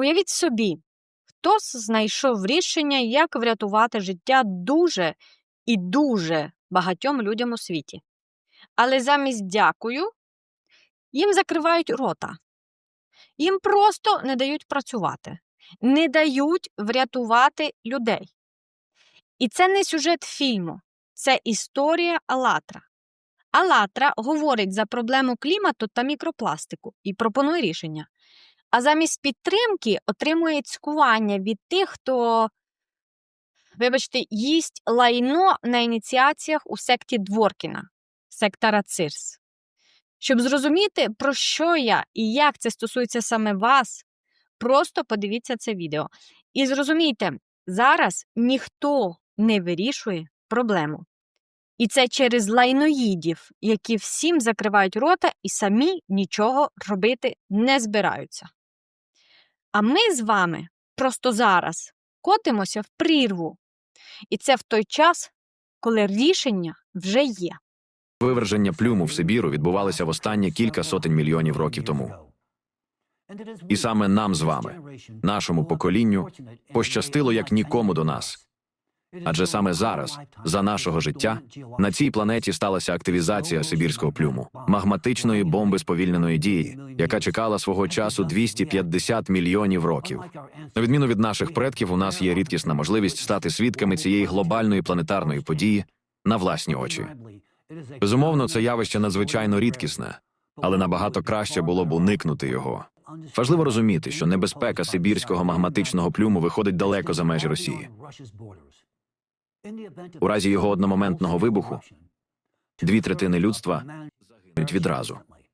Уявіть собі, хтось знайшов рішення, як врятувати життя дуже і дуже багатьом людям у світі. Але замість дякую їм закривають рота. Їм просто не дають працювати, не дають врятувати людей. І це не сюжет фільму, це історія Алатра. Алатра говорить за проблему клімату та мікропластику і пропонує рішення. А замість підтримки отримує цькування від тих, хто, вибачте, їсть лайно на ініціаціях у секті Дворкіна, сектора Цирс. Щоб зрозуміти, про що я і як це стосується саме вас, просто подивіться це відео. І зрозумійте, зараз ніхто не вирішує проблему. І це через лайноїдів, які всім закривають рота і самі нічого робити не збираються. А ми з вами просто зараз котимося в прірву. І це в той час, коли рішення вже є. Виверження плюму в Сибіру відбувалося в останні кілька сотень мільйонів років тому. І саме нам з вами, нашому поколінню, пощастило як нікому до нас. Адже саме зараз, за нашого життя, на цій планеті сталася активізація сибірського плюму, магматичної бомби сповільненої дії, яка чекала свого часу 250 мільйонів років. На відміну від наших предків, у нас є рідкісна можливість стати свідками цієї глобальної планетарної події на власні очі. Безумовно, це явище надзвичайно рідкісне, але набагато краще було б уникнути його. Важливо розуміти, що небезпека сибірського магматичного плюму виходить далеко за межі Росії. У разі його одномоментного вибуху дві третини людства загинуть відразу.